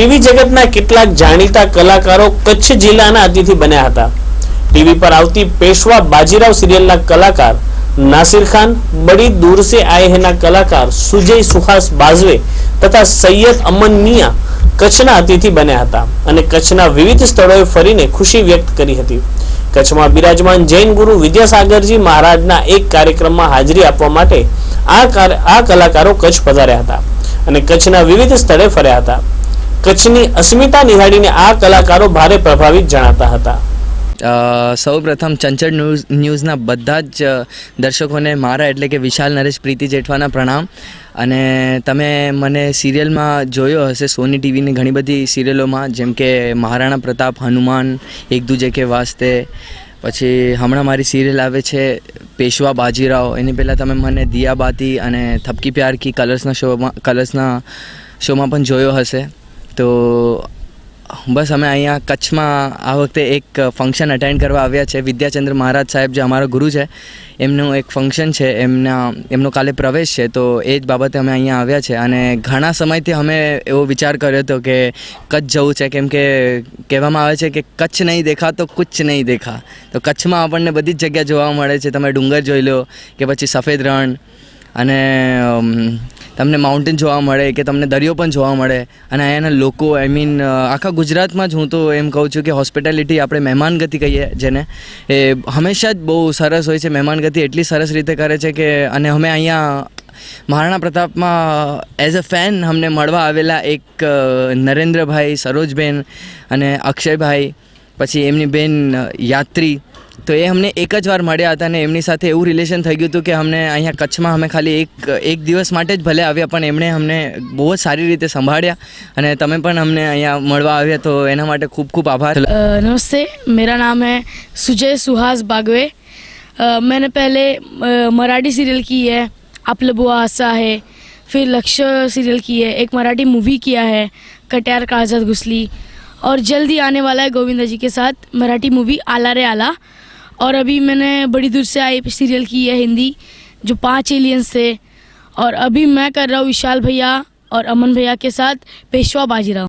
TV જગતના કેટલાક જાણીતા કલાકારો કચ્છ જિલ્લાના અતિથિ બન્યા હતા. ટીવી પર આવતી પેશવા બાજીરાવ સિરિયલના કલાકાર નાસિર ખાન, બડી દૂર સે આએ હેના કલાકાર સુજય સુહાસ બાઝવે તથા સૈયદ અમન મિયા કચ્છના અતિથિ બન્યા હતા અને કચ્છના વિવિધ સ્થળોએ ફરીને ખુશી વ્યક્ત કરી હતી. કચ્છમાં બિરાજમાન જૈન ગુરુ વિદ્યાસાગરજી મહારાજના એક કાર્યક્રમમાં હાજરી આપવા માટે આ કલાકારો કચ્છ પધાર્યા હતા અને કચ્છના વિવિધ સ્થળે ફર્યા હતા. કચ્છની અસ્મિતા નિહાળીને આ કલાકારો ભારે પ્રભાવિત જણાતા હતા. સૌ પ્રથમ ચંચળ ન્યૂઝ, ન્યૂઝના બધા જ દર્શકોને મારા એટલે કે વિશાલ, નરેશ, પ્રીતિ જેઠવાના પ્રણામ. અને તમે મને સિરિયલમાં જોયો હશે, સોની ટીવીની ઘણી બધી સિરિયલોમાં, જેમ કે મહારાણા પ્રતાપ, હનુમાન એક દૂજે કે વાસ્તે. પછી હમણાં મારી સિરિયલ આવે છે, પેશવા બાજીરાવ એની પહેલાં તમે મને દિયાબાતી અને થપકી પ્યાર કી કલર્સના શોમાં કલર્સના શોમાં પણ જોયો હશે. તો બસ અમે અહીંયા કચ્છમાં આ વખતે એક ફંક્શન અટેન્ડ કરવા આવ્યા છે. વિદ્યાચંદ્ર મહારાજ સાહેબ જે અમારો ગુરુ છે, એમનું એક ફંક્શન છે. એમના, એમનો કાલે પ્રવેશ છે. તો એ જ બાબતે અમે અહીંયા આવ્યા છે. અને ઘણા સમયથી અમે એવો વિચાર કર્યો હતો કે કચ્છ જવું છે. કેમ કે કહેવામાં આવે છે કે કચ્છ નહીં દેખા તો કુછ નહીં દેખા. તો કચ્છમાં આપણને બધી જ જગ્યા જોવા મળે છે. તમે ડુંગર જોઈ લો કે પછી સફેદ રણ અને તમને માઉન્ટેન જોવા મળે કે તમને દરિયો પણ જોવા મળે. અને અહીંયાના લોકો આઈ મીન આખા ગુજરાતમાં જ હું તો એમ કહું છું કે હોસ્પિટાલિટી આપણે મહેમાનગતિ કહીએ જેને. એ હંમેશા જ બહુ સરસ હોય છે મહેમાનગતિ એટલી સરસ રીતે કરે છે કે, અને અમે અહીંયા મહારાણા પ્રતાપમાં એઝ અ ફેન અમને મળવા આવેલા એક નરેન્દ્રભાઈ, સરોજબેન અને અક્ષયભાઈ, પછી એમની બેન યાત્રી. તો એ અમને એક જ વાર મળ્યા હતા અને એમની સાથે એવું રિલેશન થઈ ગયું હતું કે અમને અહીંયા કચ્છમાં અમે ખાલી એક એક દિવસ માટે જ ભલે આવ્યા પણ એમણે અમને બહુ જ સારી રીતે સંભાળ્યા અને તમે પણ અમને અહીંયા મળવા આવ્યા તો એના માટે ખૂબ ખૂબ આભાર अ, नमस्ते मेरा नाम है सुजय सुहास बागवे अ, मैंने पहले अ, मराठी सीरियल की है आप लबुआ आसा है फिर लक्ष्य सीरियल की है एक मराठी मूवी किया है कट्यार काजत घुसली और जल्द ही आने वाला है गोविंदा जी के साथ मराठी मूवी आला रे आला और अभी मैंने बड़ी दूर से आई सीरियल की है हिंदी जो पांच एलियंस थे और अभी मैं कर रहा हूँ विशाल भैया और अमन भैया के साथ पेशवा बाजीराव